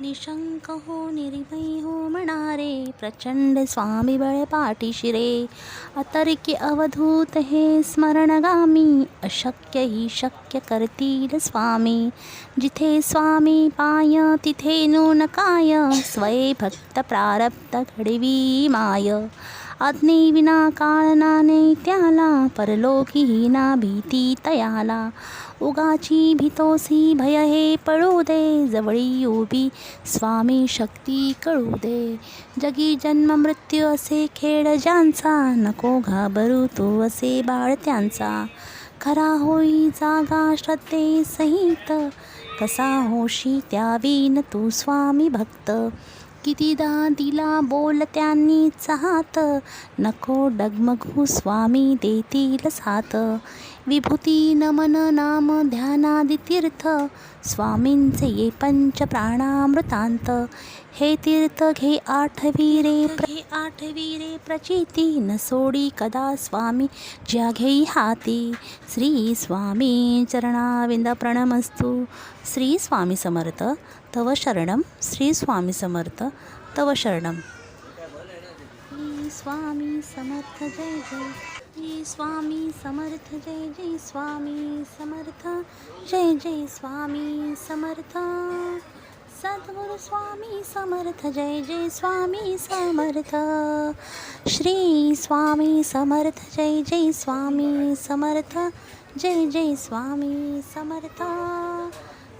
निशंक हो निर्भय हो म्हणारे प्रचंड स्वामी बळ पाठीशिरे अतर्क्य अवधूत हे स्मरणगामी अशक्य ही शक्य करतील स्वामी। जिथे स्वामी पाय तिथे नून काय स्वये भक्त प्रारब्ध घडवी माय। अग्नी विना काळनाने त्याला परलोकी ना भीती तयाला. उगाची भीतोसी भय हे पळू दे जवळी उभी स्वामी शक्ती कळू दे जगी जन्म मृत्यू असे खेळ ज्यांचा नको घाबरू तू असे बाळ त्यांचा. खरा होई जागा श्रद्धे सहित कसा होशी त्यावीन तू स्वामी भक्त. कितीदा दिला बोल त्यांनी चाहत. नको डगमगू स्वामी देतील साथ. विभूती नमन नाम ध्यानादि तीर्थ स्वामींचे ये पंच प्राणामृतांत. हे तीर्थ घे आठवी रे घे आठवी रे प्रचिती. न सोडी कदा स्वामी ज्या घेई हाती. श्री स्वामी चरणाविंद प्रणमस्तु. श्री स्वामी समर्थ. तव शरणम श्री स्वामी समर्थ तव शरणम श्री स्वामी समर्थ जय जय. श्री स्वामी समर्थ जय जय. स्वामी समर्थ जय जय. स्वामी समर्थ. सद्गुरु स्वामी समर्थ जय जय. स्वामी समर्थ. श्री स्वामी समर्थ जय जय. स्वामी समर्थ जय जय. स्वामी समर्थ.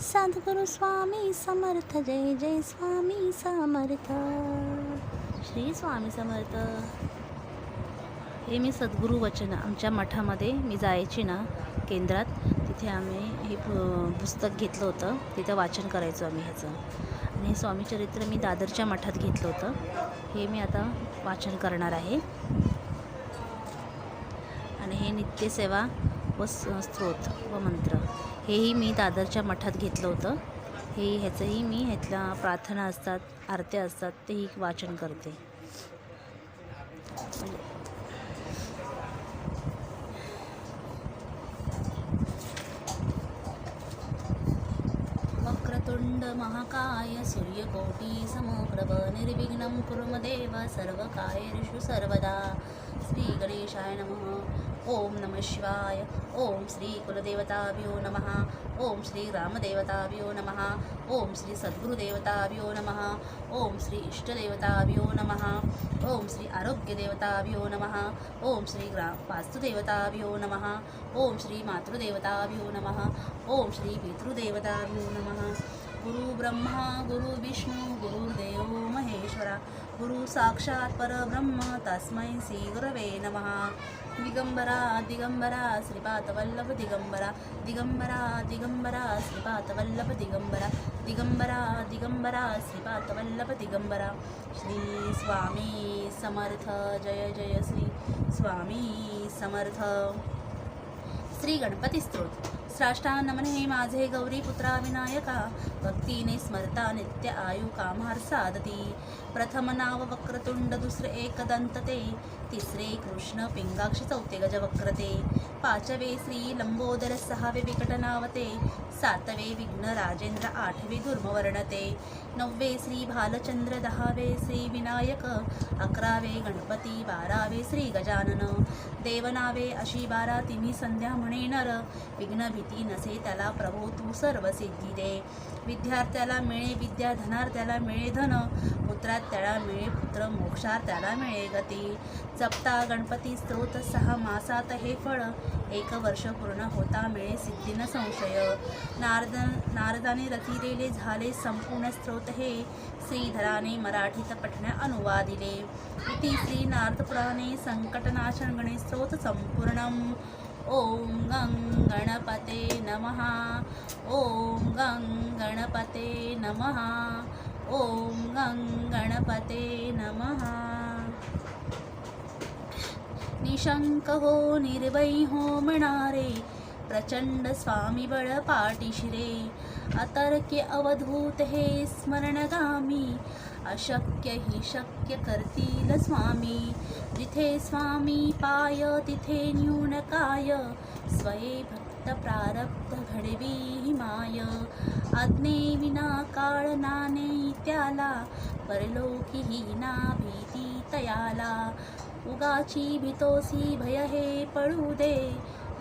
सद्गुरु स्वामी समर्थ जय जय स्वामी समर्थ. श्री स्वामी समर्थ. हे मी सद्गुरू वचन आमच्या मठामध्ये मी जायची ना केंद्रात तिथे आम्ही हे पु पुस्तक घेतलं होतं. तिथं वाचन करायचो आम्ही ह्याचं. आणि हे स्वामीचरित्र मी दादरच्या मठात घेतलं होतं. हे मी आता वाचन करणार आहे. आणि हे नित्यसेवा व स- व मंत्र. हेही मी दादरच्या मठात घेतलं होतं. हे ह्याचंही मी ह्यातल्या प्रार्थना असतात आरत्या असतात तेही वाचन करते. वक्रतुंड महाकाय सूर्यकोटी समप्रभ निर्विघ्नं कुरु देव सर्वकार्येषु सर्वदा. श्री गणेशाय नमः. ओम नमः शिवाय ओम श्री कुलदेवताभ्यो नमः ओम श्री रामदेवताभ्यो नमः ओम श्री सद्गुरुदेवताभ्यो नमः ओम श्री इष्टदेवताभ्यो नमः ओम श्री आरोग्यदेवताभ्यो नमः ओम श्री ग्रा वास्तुदेवताभ्यो नमः ओम श्री मातृदेवताभ्यो नमः ओम श्री पितृदेवताभ्यो नमः। गुरु ब्रह्मा गुरु गुरुदेव महेश्वरा गुरु साक्षात परब्रह्म तस्मै श्री गुरवे नमः। दिगंबरा दिगंबरा श्रीपातवल्लभ दिगंबरा दिगंबरा दिगंबरा श्रीपातवल्लभ दिगंबरा दिगंबरा दिगंबरा श्रीपातवल्लभ दिगंबरा श्री स्वामी समर्थ जय जय श्री स्वामी समर्थ। श्री गणपती स्तोत्र। साष्टांग हे माझे गौरी पुत्रा विनायका भक्तीने स्मरता नित्य आयु कामार साधती. प्रथम नाव वक्रतुंड दुसरे एक दंतते. तिसरे कृष्ण पिंगाक्ष चौथे गज वक्रते पाचवे श्री लंबोदर सहावे विकट नावते. सातवे विघ्न राजेंद्र आठवे दुर्मवर्णते. नववे श्री भालचंद्र दहावे श्री विनायक अकरावे गणपती बारावे श्री गजानन. देवनावे अशी बारा तिन्ही संध्या म्हणे नर. विघ्न भीती नसे त्याला प्रभो तू सर्व सिद्धी दे. विद्यार्थ्याला मिळे विद्या धनार्थ्याला मिळे धन पुत्रात त्याला मिळे पुत्र मोक्षात त्याला मिळे गती. जपता गणपती स्त्रोत सहा मासात हे फळ. एक वर्ष पूर्ण होता मिळे सिद्धीन संशय. नारद नारदाने रथिलेले झाले संपूर्ण स्त्रोत हे. श्रीधराने मराठीत पठण्या अनुवादिले. इति श्री नारदपुराणे संकटनाशन गणेश स्त्रोत संपूर्ण ॐ गं गणपते नमः। ॐ गं गणपते नमः। ॐ गं गणपते नमः। निशंक हो निर्वै हो म्हणारे प्रचंड स्वामी बळ पाठीशिरे अतर्क्य अवधूत हे स्मरणगामी. अशक्य ही शक्य करतील स्वामी. जिथे स्वामी पाय तिथे न्यून काय. स्वये भक्त प्रारब्ध घडवी माय. आज्ञे विना काळ नाने त्याला. परलोकी ही ना भीती तयाला. उगाची भीतोसी भय हे पळू दे.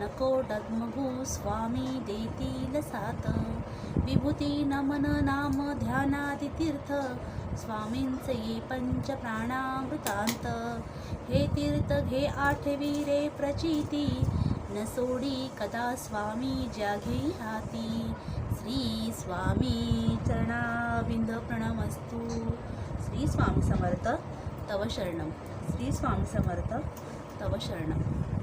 नको डगमगू स्वामी देतील साथ विभूती नमन नाम ध्यानादितीर्थ. स्वामींचे ये पंच प्राणामृतांत हे तीर्थ घे आठवी रे प्रचिती. न सोडी कदा स्वामी जाघे हाती. श्री स्वामी चरणाबिंद प्रणमस्तू. श्री स्वामी समर्थ तव शरणम श्री स्वामी समर्थ तव शरणम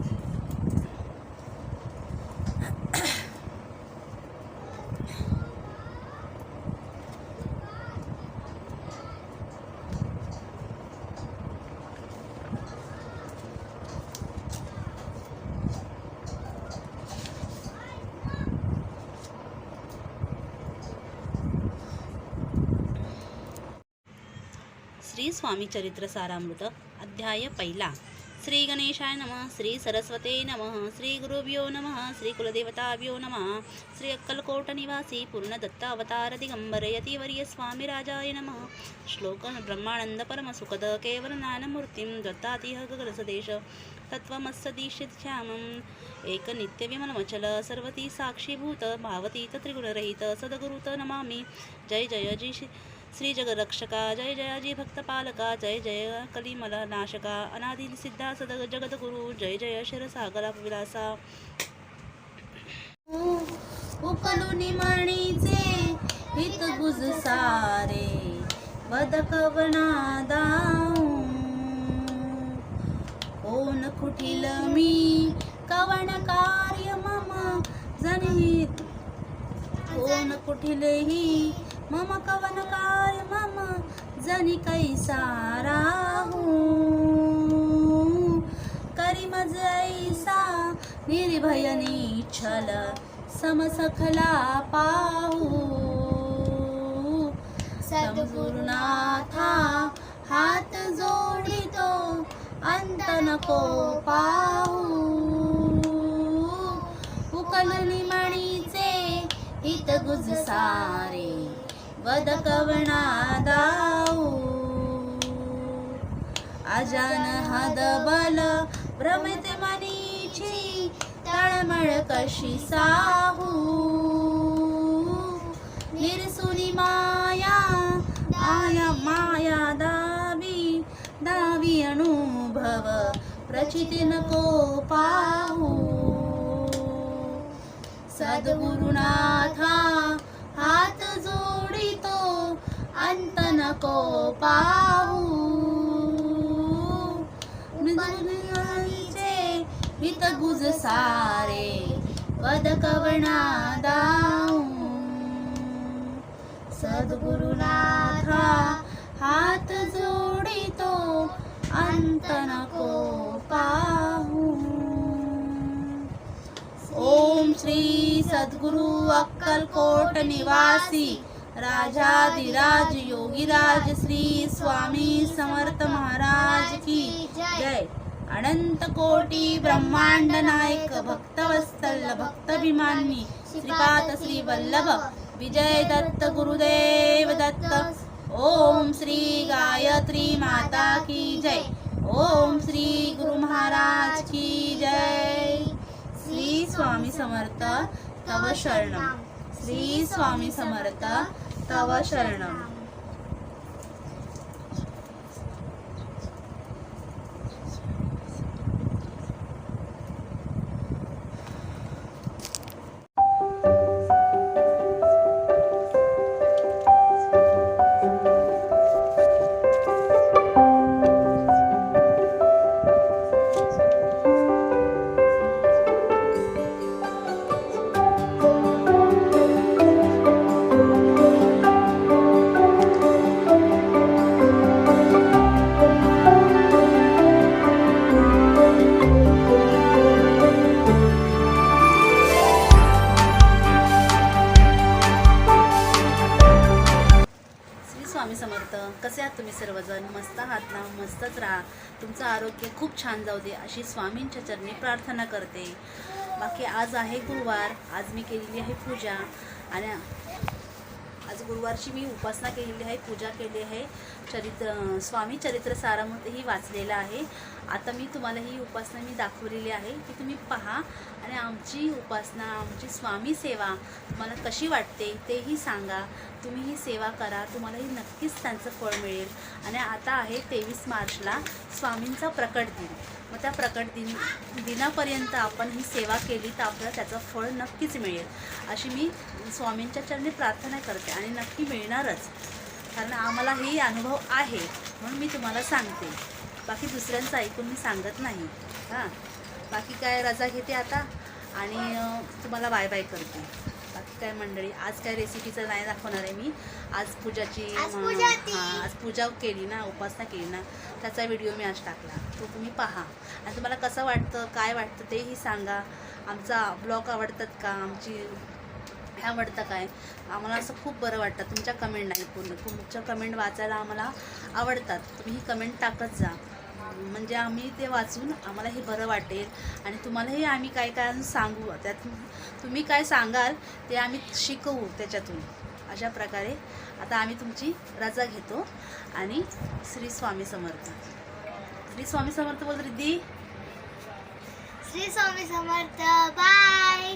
स्वामी चरित्र सारामृत अध्याय पहिला. श्री गणेशाय नमः श्री सरस्वते नमः श्री गुरुभ्यो नमः श्री कुलदेवताभ्यो नमः श्री अक्कलकोट निवासी पूर्णदत्त दिगंबर यतिवर्य स्वामी राजाय नमः. श्लोक ब्रह्मानंद परमसुखद केवल ज्ञानमूर्तिं दत्तातिह गगनसदेश तत्त्वमस्सदीशित श्यामम् एक नित्य विमलमचल सर्वती साक्षीभूत भावतीत त्रिगुणरहित सद्गुरुत नमामि. जय जय जी श्री जगरक्षका जय जयाजी भक्तपालका जय जय कलिमल नाशका अनादि सिद्धा सद जगद्गुरु जय जय शिरसागरा विलासा उकलुनी मणीचे हित गुज सारे बदकवना दाऊ कोण कुठील मी कवन कार्य मम जनित ओन कुठिलेही मम कवन काय मम जनी कैसा राहू? करी मज ऐसा निर्भय निच्छल समसखला पाहू। सद्गुरुनाथा हात जोडितो अंत नको पाहू। उकलनी मणीचे हित गुज सारे वद कवणा दाऊ अजान हद बल भ्रमित मनीची तळमळ कशी साहू। निरसुनी माया आया माया दावी दावी अनुभव प्रचित नको पाहू। सद्गुरुनाथा हात जो अंत नको पाहू हित गुज सारे पद कवणा दाऊ सद्गुरुनाथा हात जोडितो अंत नको पाहू ओम श्री सद्गुरु अक्कलकोट निवासी राजाधिराज योगीराज श्री स्वामी समर्थ महाराज की जय. अनंत कोटी ब्रह्मांड नायक भक्तवत्सल भक्तभिमानी श्रीपाद श्री वल्लभ विजय दत्त गुरुदेव दत्त. ओम श्री गायत्री माता की जय. ओम श्री गुरु महाराज की जय. श्री स्वामी समर्थ तव शरण. श्री स्वामी समर्थ तव शरणम। समजतं कसे आहात तुम्ही सर्वजण? मस्त आहात ना? मस्तच राहा. तुमचं आरोग्य खूप छान जाऊ दे अशी स्वामींच्या चरणी प्रार्थना करते. बाकी आज आहे गुरुवार. आज मी केलेली आहे पूजा. आणि आज गुरुवारची मी उपासना केलेली आहे पूजा केली आहे. चरित्र स्वामी चरित्र सारामृतही वाचलेलं आहे. आता मी तुम्हाला ही उपासना मी दाखवलेली आहे की तुम्ही पहा आणि आमची उपासना आमची स्वामी सेवा तुम्हाला कशी वाटते तेही सांगा. तुम्ही ही सेवा करा तुम्हालाही नक्कीच त्यांचं फळ मिळेल. आणि आता आहे तेवीस मार्चला स्वामींचा प्रकट दिन. मग त्या प्रकट दिन दिनापर्यंत आपण ही सेवा केली तर आपल्याला त्याचं फळ नक्कीच मिळेल. अशी मी स्वामींच्या चरणी प्रार्थना करते आणि नक्की मिळणारच. कारण आम्हाला हे अनुभव आहे म्हणून मी तुम्हाला सांगते. बाकी दुसऱ्यांचं ऐकून मी सांगत नाही. हां. बाकी काय रजा घेते आता? आणि तुम्हाला बाय बाय करते. बाकी काय मंडळी आज काय रेसिपीचं नाही दाखवणार आहे मी. आज पूजाची. हां आज पूजा केली ना उपासना केली ना त्याचा व्हिडिओ मी आज टाकला. तो तुम्ही पहा. आणि तुम्हाला कसं वाटतं काय वाटतं तेही सांगा. आमचा ब्लॉग आवडतात का? आमची आवडतं काय? आम्हाला असं खूप बरं वाटतं. तुमच्या कमेंट नाही पूर्ण. तुमच्या कमेंट वाचायला आम्हाला आवडतात. तुम्ही ही कमेंट टाकत जा. म्हणजे आम्ही ते वाचून आम्हाला हे बरं वाटेल. आणि तुम्हालाही आम्ही काय काय सांगू त्यात तुम्ही काय सांगाल ते आम्ही शिकवू त्याच्यातून. अशा प्रकारे आता आम्ही तुमची रजा घेतो. आणि श्री स्वामी समर्थ. श्री स्वामी समर्थ बोल रिद्धी श्री स्वामी समर्थ. बाय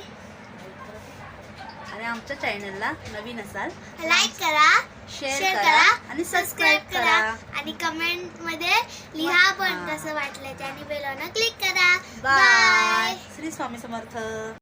आणि आमच्या चॅनलला नवीन असाल लाईक करा शेअर करा आणि सबस्क्राईब करा. आणि कमेंटमध्ये लिहा पण. कसं वाटलं ते आणि बेल क्लिक करा. बाय श्री स्वामी समर्थ.